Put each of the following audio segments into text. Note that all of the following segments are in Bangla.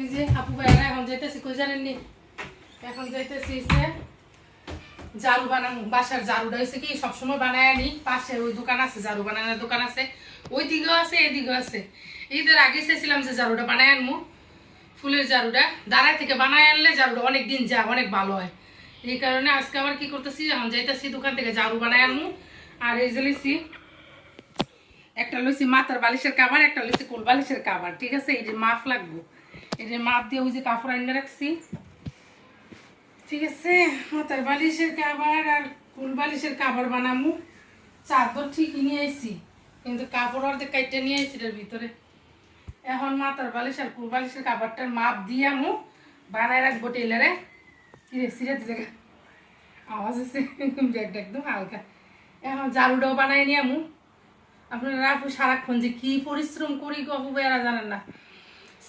এই যে আপু ভাইরা এখন যাইতেছি, কই জানেননি এখন যাইতেছি যে ঝাড়ু বানানো, বাসার ঝাড়ুটা হয়েছে কি, সবসময় বানায় আনি পাশে ওই দোকান আছে, ঝাড়ু বানানোর দোকান আছে। ওই দিকেও আছে, এদিকেও আছে। ঈদের আগে চেয়েছিলাম যে ঝাড়ুটা বানায় আনব ফুলের ঝাড়ুটা। দাঁড়ায় থেকে বানায় আনলে ঝাড়ুটা অনেক দিন যা অনেক ভালো হয়। এই কারণে আজকে আবার কি করতেছি, এখন যাইতেছি দোকান থেকে ঝাড়ু বানায় আনব আর এই যে লিছি একটা লইছি মাথার বালিশের কাবার, একটা লইছি কোল বালিশের কাবার, ঠিক আছে? এই যে মাফ লাগবো। এই মাপ দিয়ে ওই যে কাপড় আনিয়ে রাখছি। ঠিক আছে? মাথার বালিশের কাবার আর কুল বালিশের কাবার বানামু? চাদর ঠিকই নিয়ে আইছি, কিন্তু কাপড় অর্ধেক কাইটে নিয়ে আইছি এটার ভিতরে। এখন মাথার বালিশ আর কোল বালিশের কাবারটার মাপ দিয়ে আমু, বানায় রাখব টেলারে কিরে সিরে দিতে আওয়াজ হচ্ছে ব্যাগটা একদম হালকা। এখন ঝাড়ুটাও বানাই নিয়ে আমু। আপনারা আপু সারাক্ষণ যে কি পরিশ্রম করি গো আপু ভাইয়ারা জানেন না।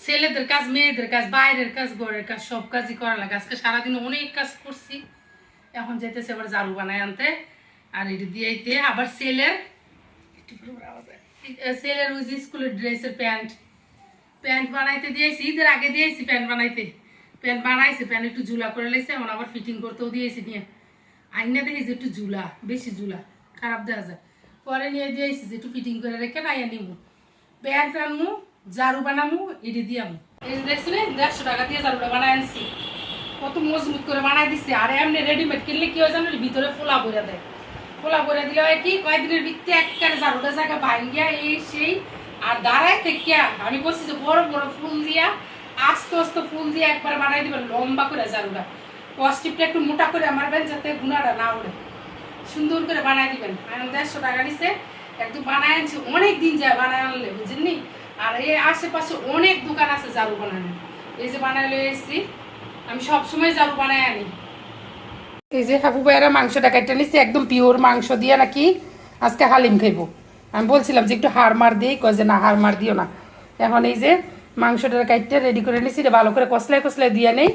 ছেলেদের কাজ, মেয়েদের কাজ, বাইরের কাজ, ঘরের কাজ, সব কাজই করা লাগে। আজকে সারাদিন অনেক কাজ করছি। এখন যেতেছে আবার ঝাড়ু বানায় আনতে। আর এটি ছেলের, একটু আবার হয়। ছেলের ওই যে স্কুলের ড্রেসের প্যান্ট। প্যান্ট বানাইতে দিয়েছি, ঈদের আগে দিয়েছি প্যান্ট বানাইতে। প্যান্ট বানাইছে, প্যান্ট একটু ঝুলা করে লেগেছে এখন আবার ফিটিং করতেও দিয়েছি নিয়ে। আইনা দেখি যে একটু ঝুলা, বেশি ঝুলা, খারাপ দেখা যায়। পরে নিয়ে দিয়েছি যে একটু ফিটিং করে রেখে নাইয়া নিমু। প্যান্ট আনমু ঝাড়ু বানামু এটি দিয়ামু। এই যে দেড়শো টাকা দিয়ে ঝাড়ুটা বানাই আনছি। কত মজবুত করে বানাই দিচ্ছে আর এমনি রেডিমেড কিনলে কি হয় জানো ভিতরে ফোলা বইরা দেয়। ফোলা বইরা দিলে হয় কি, কয়েকদিনের ভিত্তি একটা ঝাড়ুটা জায়গা ভাঙ্গিয়া এই সেই, আর দাঁড়ায় থেকে আমি বলছি যে বড় বড় ফুল দিয়া, আস্তে আস্তে ফুল দিয়ে একবার বানাই দিবেন লম্বা করে ঝাড়ুটা। কস্টিপটা একটু মোটা করে আমার বেন যাতে গুণাটা না ওড়ে। সুন্দর করে বানাই দিবেন। দেড়শো টাকা নিছে একটু বানাই আনছি অনেক দিন যায় বানাই আনলে বুঝলেন আর এই আশেপাশে অনেক দোকান আছে ঝাড়ু বানানো এই যে বানাই লয়ে এসেছি, আমি সবসময় ঝাড়ু বানাই আনি। এই যে হাবু ভাইয়েরা মাংসটা কেটে নিচ্ছি একদম পিওর মাংস দিয়ে নাকি আজকে হালিম খাইবো। আমি বলছিলাম যে একটু হাড় মার দিই কয় যে না, হাড় মার দিও না। এখন এই যে মাংসটা কাটতে রেডি করে নিছি, এটা ভালো করে কষলায় কষলায় দিয়ে নেই।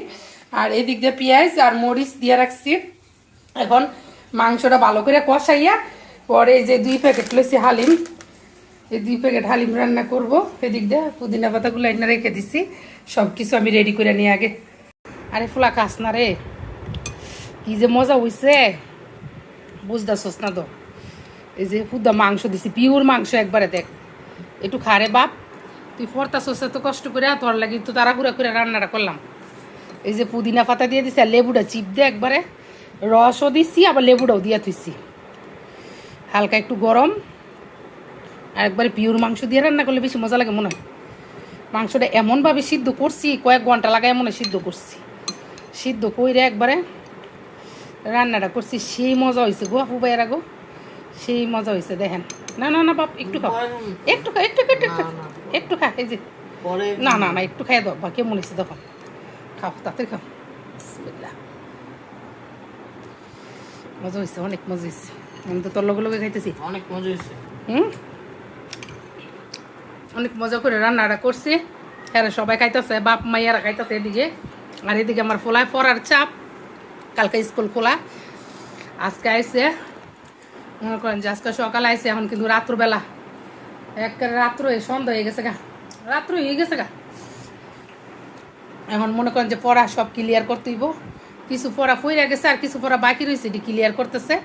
আর এদিক দিয়ে পেঁয়াজ আর মরিচ দিয়ে রাখছি। এখন মাংসটা ভালো করে কষাইয়া পরে যে দুই প্যাকেট লইছি হালিম। এই দুই প্যাকেট হালিম রান্না করব। এদিক দিয়ে পুদিনা পাতাগুলো এনে রেখে দিছি। সব কিছু আমি রেডি করে নিয়ে আগে। আরে ফুলা খাস না রে। কি যে মজা হইছে। বুঝতেছস না তো। এই যে ফুদা মাংস দিছি পিওর মাংস একবারে দেখ। একটু খারে বাপ। তুই ফরতাছস তো কষ্ট করে, তোর লাগি তো তাড়াহুড়া করে রান্নাটা করলাম। এই যে পুদিনা পাতা দিয়ে দিছি আর লেবুটা চিপ দিয়ে একবারে। রসও দিচ্ছি আবার লেবুটাও দিয়ে থুইছি। হালকা একটু গরম। আর একবারে পিওর মাংস দিয়ে রান্না করলে বেশি মজা লাগে মনে হয়। মাংসটা এমনভাবে সিদ্ধ করছি কয়েক ঘণ্টা লাগায় মনে সিদ্ধ করছি। সিদ্ধ কইরে একবারে রান্নাটা করছি সেই মজা হয়েছে গো আপু ভাইয়েরা গো সেই মজা হয়েছে দেখেন। না না না বাপ একটু খাও। একটু খা একটু একটু খা। একটু খা এই যে। না না না একটু খাই দাও বা কেমন হয়েছে দেখো। খাও তাড়াতাড়ি খাও। মজা হয়েছে অনেক মজা হয়েছে আমি তো তোর লগে লগে খাইতেছি। অনেক মজা হয়েছে হুম? অনেক মজা করে রান্নাটা করছি। হ্যাঁ সবাই খাইতেছে, বাপ মাইয়ারা খাইতেছে এদিকে। আর এদিকে আমার ফোলায় পড়ার চাপ, কালকে স্কুল খোলা। আজকে আইসে মনে করেন যে আজকে সকালে আইসে এখন কিন্তু রাত্রবেলা একেবারে রাত্র সন্ধ্যা হয়ে গেছে গা। রাত্র হয়ে গেছে গা। এখন মনে করেন যে পড়া সব ক্লিয়ার করতে হইব। কিছু পড়া হয়ে গেছে আর কিছু পড়া বাকি রয়েছে এটি ক্লিয়ার করতেছে।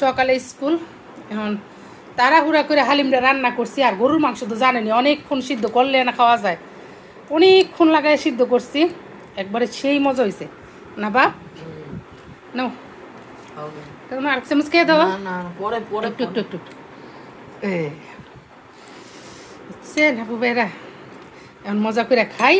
সকালে স্কুল, এখন তাড়াহুড়া করে হালিমটা রান্না করছি আর গরুর মাংস তো জানেনি অনেকক্ষণ সিদ্ধ করলে না খাওয়া যায়। অনেকক্ষণ লাগায় সিদ্ধ করছি একবারে সেই মজা হয়েছে না বাপ নাও। হবে। তখন আর চামচ খেয়ে দাও। না একটু একটু একটু বুঝছেন এখন মজা করে খাই।